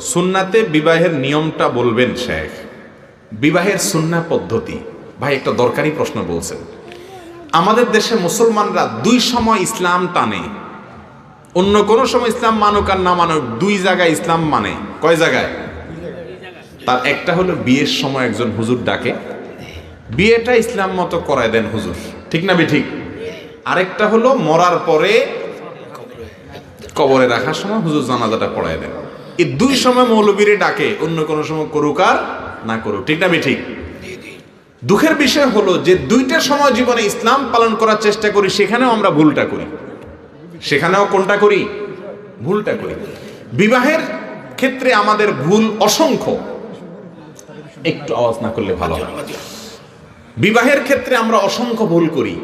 সুন্নাতে বিবাহের নিয়মটা বলবেন শেখ। বিবাহের সুন্না পদ্ধতি। ভাই, একটা দরকারি প্রশ্ন বলছেন। আমাদের দেশে মুসলমানরা দুই সময় ইসলাম টানে। অন্য কোনো সময় ইসলাম মানুক আর না মানুক, দুই জায়গায় ইসলাম মানে। কয় জায়গায়? তার একটা হলো বিয়ের সময় একজন হুজুর ডাকে। বিয়েটা ইসলাম মতো করায় দেন হুজুর। ঠিক না ঠিক আরেকটা হলো মরার পরে কবরে রাখার সময় হুজুর জানাজাটা পড়ায় দেন। এই দুই সময় মৌলবীরে ডাকে অন্য কোনো সময় করুক আর না করুক। ঠিক না ঠিক? দুঃখের বিষয় হলো যে দুইটা সময় জীবনে ইসলাম পালন করার চেষ্টা করি সেখানেও আমরা ভুলটা করি। সেখানেও কোনটা করি? ভুলটা করি। বিবাহের ক্ষেত্রে আমাদের ভুল অসংখ্য। একটু আওয়াজ না করলে ভালো হয়। বিবাহের ক্ষেত্রে আমরা অসংখ্য ভুল করি।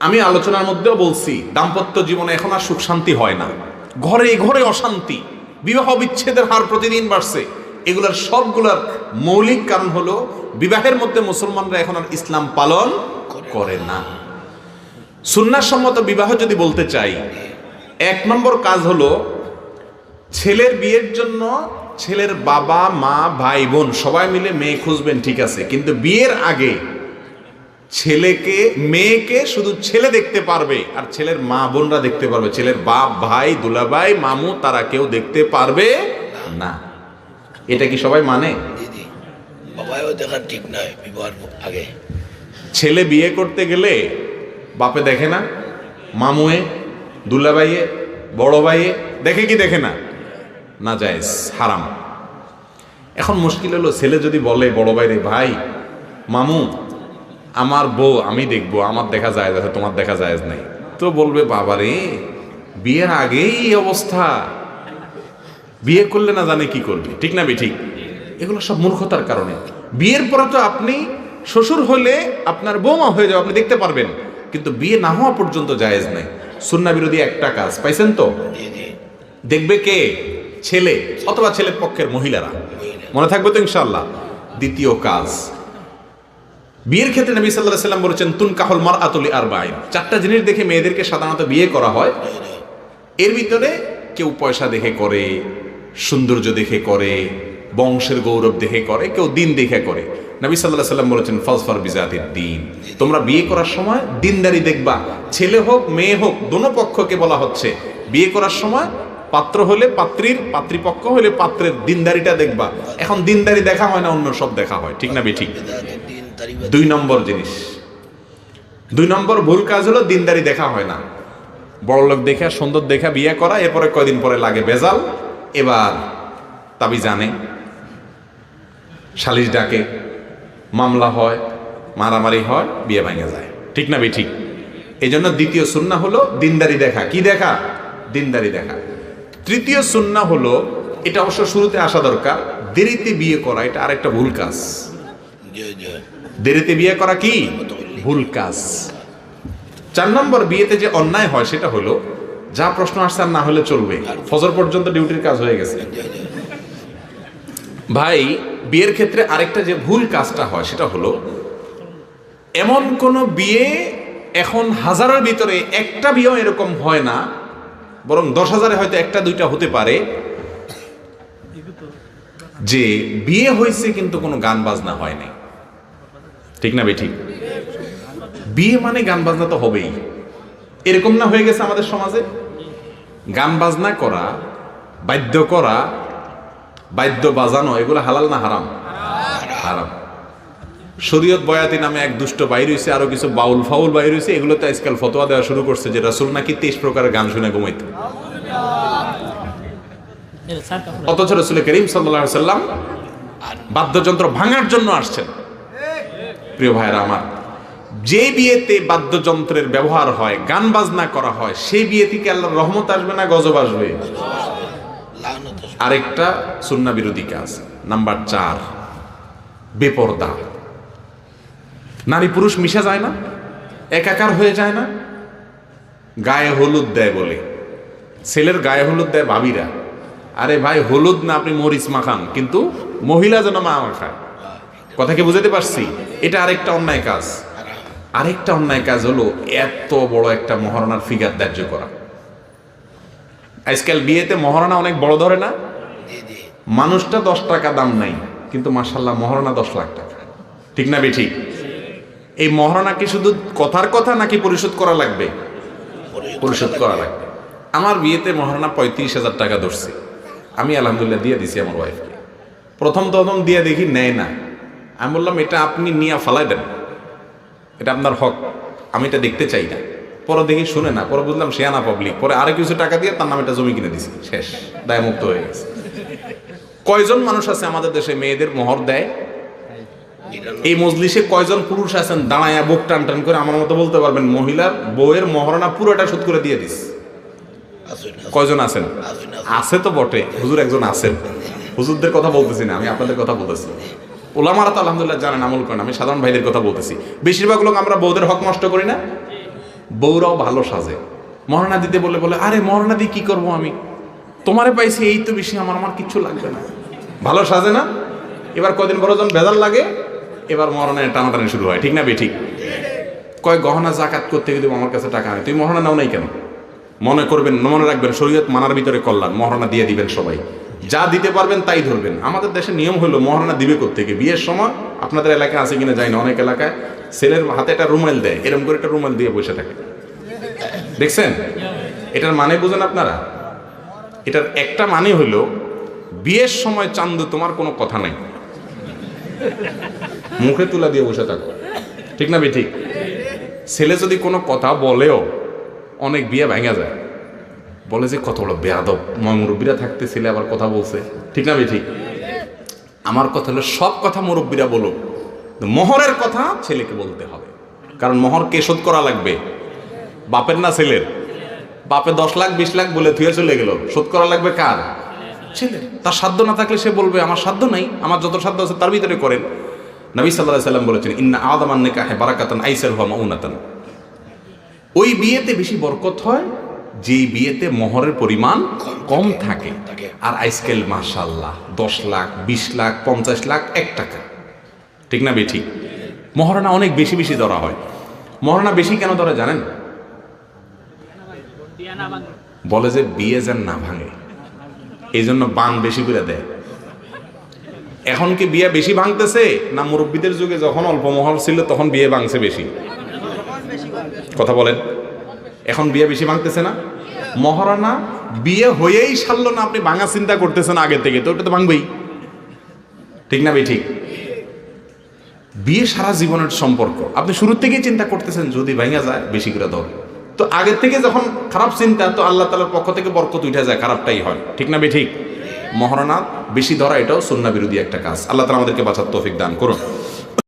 আমি আলোচনার মধ্যেও বলছি দাম্পত্য জীবনে এখন আর সুখ শান্তি হয় না। ঘরে ঘরে অশান্তি। বিবাহ বিচ্ছেদের হার প্রতিদিন বাড়ছে। এগুলোর সবগুলোর মৌলিক কারণ হলো, বিবাহের মধ্যে মুসলমানরা এখন আর ইসলাম পালন করে না। সুন্নাসম্মত বিবাহ যদি বলতে চাই, এক নম্বর কাজ হলো, ছেলের বিয়ের জন্য ছেলের বাবা, মা, ভাই, বোন সবাই মিলে মেয়ে খুঁজবেন, ঠিক আছে। কিন্তু বিয়ের আগে ছেলেকে মেয়েকে শুধু ছেলে দেখতে পারবে। আর ছেলের মা বোনরা দেখতে পারবে। ছেলের বাপ ভাই দুলাভাই মামু তারা কেউ দেখতে পারবে না। এটা কি সবাই মানে? বাবাও দেখা ঠিক নয় বিবাহের আগে। ছেলে বিয়ে করতে গেলে বাপে দেখে না মামুয়ে দুলাভাইয়ে বড় ভাইয়ে দেখে কি দেখে না? না জায়েজ হারাম। এখন মুশকিল হলো ছেলে যদি বলে বড় ভাইরে ভাই মামু আমার বউ, আমি দেখব, আমার দেখা যায় আছে তোমার দেখা যায় নাই। তো বলবে, বাবারে, বিয়ের আগেই অবস্থা। বিয়ে করলে না জানে কি করবে, ঠিক না ঠিক এগুলো সব মূর্খতার কারণে। বিয়ের পরে তো আপনি শ্বশুর হলে আপনার বৌমা হয়ে যাবে, আপনি দেখতে পারবেন। কিন্তু বিয়ে না হওয়া পর্যন্ত জায়েজ নাই। সুন্না বিরোধী একটা কাজ, পাইছেন তো? দেখবে কে? ছেলে, অথবা ছেলের পক্ষের মহিলারা। মনে থাকবে তো ইনশাল্লাহ দ্বিতীয় কাজ বিয়ের ক্ষেত্রে নবী সাল্লাহ সাল্লাম বলেছেন তুন কাহল মার আতলি আর বাইন চারটা জিনিস দেখে মেয়েদেরকে সাধারণত বিয়ে করা হয়। এর ভিতরে কেউ পয়সা দেখে করে, সৌন্দর্য দেখে করে, বংশের গৌরব দেখে করে, কেউ দিন দেখে করে। নবী সাল্লাহ সাল্লাম বলেছেন, ফলসফর বিজাতির দিন। তোমরা বিয়ে করার সময় দিনদারি দেখবা, ছেলে হোক, মেয়ে হোক, দোনো পক্ষকে বলা হচ্ছে। বিয়ে করার সময় পাত্র হলে পাত্রীর, পাত্রীপক্ষ হলে পাত্রের দিনদারিটা দেখবা। এখন দিনদারি দেখা হয় না, অন্য সব দেখা হয়। ঠিক না বে ঠিক দুই নম্বর জিনিস। দুই নম্বর ভুল কাজ হলো দিনদারি দেখা হয় না। বড় লোক দেখা, সুন্দর দেখা বিয়ে করা, এরপরে কয়দিন পরে লাগে বেজাল, এবার তাবি জানে সালিশ ডাকে, মামলা হয়, মারামারি হয়, বিয়ে ভেঙে যায়। ঠিক না বে ঠিক এই জন্য দ্বিতীয় সুন্না হলো দিনদারি দেখা। কি দেখা? দিনদারি দেখা। তৃতীয় সুন্না হলো, এটা অবশ্য শুরুতে আসা দরকার, দেরিতে বিয়ে করা, এটা আরেকটা ভুল কাজ। দেরিতে বিয়ে করা কি? ভুল কাজ। চার নম্বর বিয়েতে যে অন্যায় হয় সেটা হলো, যা প্রশ্ন আসছে আর না হলে চলবে। ফজর পর্যন্ত ডিউটির কাজ হয়ে গেছে। ভাই, বিয়ের ক্ষেত্রে আরেকটা যে ভুল কাজটা হয় সেটা হলো, এমন কোন বিয়ে এখন হাজারের ভিতরে একটা বিয়েও এরকম হয় না, বরং দশ হাজারে হয়তো একটা, দুইটা হতে পারে। যে বিয়ে হয়েছে কিন্তু কোনো গান বাজনা হয় নাই। ঠিক না বে ঠিক বিয়ে মানে গান বাজনা তো হবেই। এরকম না হয়ে গেছে আমাদের সমাজে? গান বাজনা করা, বাদ্য করা, বাদ্য বাজানো, এগুলো হালাল না হারাম? হারাম। শরীয়ত বয়াতি নামে এক দুষ্ট বাইর হয়েছে আরও কিছু বাউল ফাউল বাইর হয়েছে এগুলো তো আজকাল ফতোয়া দেওয়া শুরু করছে যে রাসুল নাকি তেইশ প্রকারের গান শুনে ঘুমাইত। অথচ রসুল করিম সাল্লাম বাদ্যযন্ত্র ভাঙার জন্য আসছেন। প্রিয় ভাইয়েরা আমার, যে বিয়েতে বাদ্যযন্ত্রের ব্যবহার হয়, গান বাজনা করা হয়, সেই বিয়ে থেকে আল্লাহর রহমত আসবে না গজব আসবে? আরেকটা সুন্না বিরোধী কাজ, নাম্বার চার, বেপর্দা। নারী পুরুষ মিশা যায় না, একাকার হয়ে যায় না, গায়ে হলুদ দেয় বলে। ছেলের গায়ে হলুদ দেয় ভাবিরা, আরে ভাই হলুদ না, আপনি মরিচ মাখান, কিন্তু মহিলা যেন মা মাখায়। কথা কি বুঝাতে পারছি? এটা আরেকটা অন্যায় কাজ। আরেকটা অন্যায় কাজ হলো এত বড় একটা মহারণার ফিগার ধার্য করা। আজকাল বিয়েতে মহারণা অনেক বড় ধরে না? মানুষটা দশ টাকা দাম নাই কিন্তু মাসাল্লাহ মহারণা দশ লাখ টাকা। ঠিক না বে ঠিক এই মহারণা কি শুধু কথার কথা নাকি পরিশোধ করা লাগবে? পরিশোধ করা লাগবে। আমার বিয়েতে মহারণা পঁয়ত্রিশ হাজার টাকা ধরছে। আমি আলহামদুলিল্লাহ দিয়ে দিছি আমার ওয়াইফকে প্রথম প্রথম দিয়ে দেখি নেয় না। আমি বললাম, এটা আপনি নিয়ে ফালাই দেন। এটা আপনার হক। আমি এটা দেখতে চাই না। পরে দেখি শুনে না। পরে বুঝলাম সে আনা পাবলিক পরে আরও কিছু টাকা দিয়ে তার নামে একটা জমি কিনে দিছি। শেষ। দায়মুক্ত হয়ে গেছে। কয়জন মানুষ আছে আমাদের দেশে মেয়েদের মোহর দেয়? এই মজলিসে কয়জন পুরুষ আছেন? দাঁড়ায় বুক টান টান করে আমার মতো বলতে পারবেন, মহিলার বউয়ের মহারণা পুরোটা শোধ করে দিয়ে দিস কয়জন আছেন? আছে তো বটে। হুজুর একজন আছেন। হুজুরদের কথা বলতেছি না, আমি আপনাদের কথা বলতেছি। ওলামারা তো আলহামদুলিল্লাহ জানেন, আমল করেন। আমি সাধারণ ভাইদের কথা বলতেছি। বেশিরভাগ লোক আমরা বউদের হক নষ্ট করি না। বউরাও ভালো সাজে। মরণা দিতে বলে বলে, আরে, মরণা দিয়ে কি করব আমি? তোমারে পাইছি, এই তো বেশি আমার আমার কিচ্ছু লাগবে না। ভালো সাজে না? এবার কদিন বড় যখন ভেজাল লাগে, এবার মরণের টানাটানি শুরু হয়। ঠিক না বে ঠিক? কয়, গহনা, জাকাত করতে গেলে আমার কাছে টাকা নেই। তুই মহারণা নাও নাই কেন? মনে করবেন, মনে রাখবেন, শরীয়ত মানার ভিতরে কল্যাণ। মহারণা দিয়ে দিবেন সবাই। যা দিতে পারবেন তাই ধরবেন। আমাদের দেশে নিয়ম হলো মহারণা দিবে থেকে বিয়ের সময় আপনাদের এলাকায় আছে কিনা যায় না, অনেক এলাকায় ছেলের হাতে একটা রুমাল দেয় এরকম করে একটা রুমাল দিয়ে বসে থাকে। দেখছেন? এটার মানে বুঝেন আপনারা? এটার একটা মানে হলো, বিয়ের সময় চান্দু তোমার কোনো কথা নাই। মুখে তুলা দিয়ে বসে থাকো। ঠিক না বে ঠিক ছেলে যদি কোনো কথা বলেও, অনেক বিয়ে ভেঙে যায়। বলে যে, কত বড় বেয়াদব। মুরব্বীরা থাকতে ছেলে আবার কথা বলছে। ঠিক না ঠিক? আমার কথা হলো, সব কথা মুরব্বীরা বলো মোহরের কথা ছেলেকে বলতে হবে। কারণ মোহর কে শোধ করা লাগবে? বাপের না ছেলের? বাপে দশ লাখ, বিশ লাখ বলে থুয়ে চলে গেল। শোধ করা লাগবে কার? ছেলে তার সাধ্য না থাকলে সে বলবে, আমার সাধ্য নাই। আমার যত সাধ্য আছে তার ভিতরে করেন। নবী সাল্লাহ সাল্লাম বলেছেন, ইন্না আদামান নেকাহে বারাকাতান আইসার হওয়া মাউনাতান। ওই বিয়েতে বেশি বরকত হয় যেই বিয়েতে মোহরের পরিমাণ কম থাকে। আর আইসকেল মাশাল্লাহ দশ লাখ বিশ লাখ পঞ্চাশ লাখ এক টাকা। ঠিক না বেঠি? মহারণা অনেক বেশি বেশি ধরা হয়। মহারণা বেশি কেন ধরা জানেন? বলে যে বিয়ে যেন না ভাঙে। এই জন্য বান বেশি করে দেয়। এখন কি বিয়ে বেশি ভাঙতেছে? না মুরব্বীদের যুগে যখন অল্প মহল ছিল তখন বিয়ে ভাঙছে বেশি। কথা বলেন। এখন বিয়ে বেশি ভাঙতেছে না। মহারানা বিয়ে হয়েই সারল না, আপনি ভাঙা চিন্তা করতেছেন আগে থেকে, তো ওটা তো ভাঙবেই। ঠিক না ভাই, ঠিক? বিয়ে সারা জীবনের সম্পর্ক। আপনি শুরুর থেকেই চিন্তা করতেছেন, যদি ভাঙা যায়, বেশি করে ধর। তো আগের থেকে যখন খারাপ চিন্তা, তো আল্লাহ তালার পক্ষ থেকে বরকত উঠে যায়, খারাপটাই হয়। ঠিক না বে ঠিক? মহারণা বেশি ধরা এটাও সন্না বিরোধী একটা কাজ। আল্লাহ তালা আমাদেরকে বাঁচার তৌফিক দান করুন।